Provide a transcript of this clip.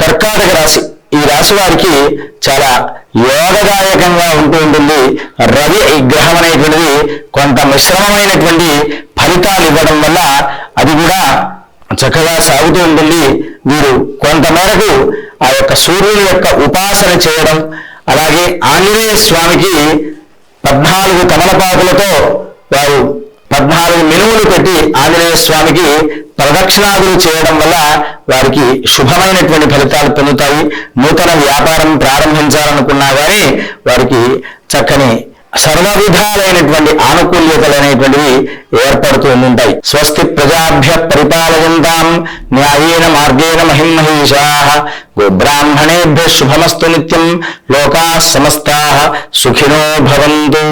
కర్కాటక రాశి. ఈ రాశి వారికి చాలా యోగదాయకంగా ఉంటూ ఉంటుంది. రవి ఈ గ్రహం అనేటువంటిది కొంత మిశ్రమమైనటువంటి ఫలితాలు ఇవ్వడం వల్ల అది కూడా చక్కగా సాగుతూ ఉంటుంది. వీరు కొంతమేరకు ఆ యొక్క సూర్యుని యొక్క ఉపాసన చేయడం అలాగే ఆంజనేయ స్వామికి పద్నాలుగు తమలపాకులతో వారు పద్నాలుగు మెనువులు పెట్టి ఆంజనేయ స్వామికి ప్రదక్షిణాదులు చేయడం వల్ల వారికి శుభమైనటువంటి ఫలితాలు పొందుతాయి. నూతన వ్యాపారం ప్రారంభించాలనుకున్నా కానీ వారికి చక్కని సర్వ విధాలైనటువంటి ఆనుకూల్యతలు అనేటువంటివి ఏర్పడుతూ ఉంటాయి. స్వస్తి ప్రజాభ్య పరిపాలయంతాం న్యాయేన మార్గేణ మహిమహీషా గోబ్రాహ్మణేభ్య శుభమస్తు నిత్యం లోకా సమస్తా సుఖినో భవంతు.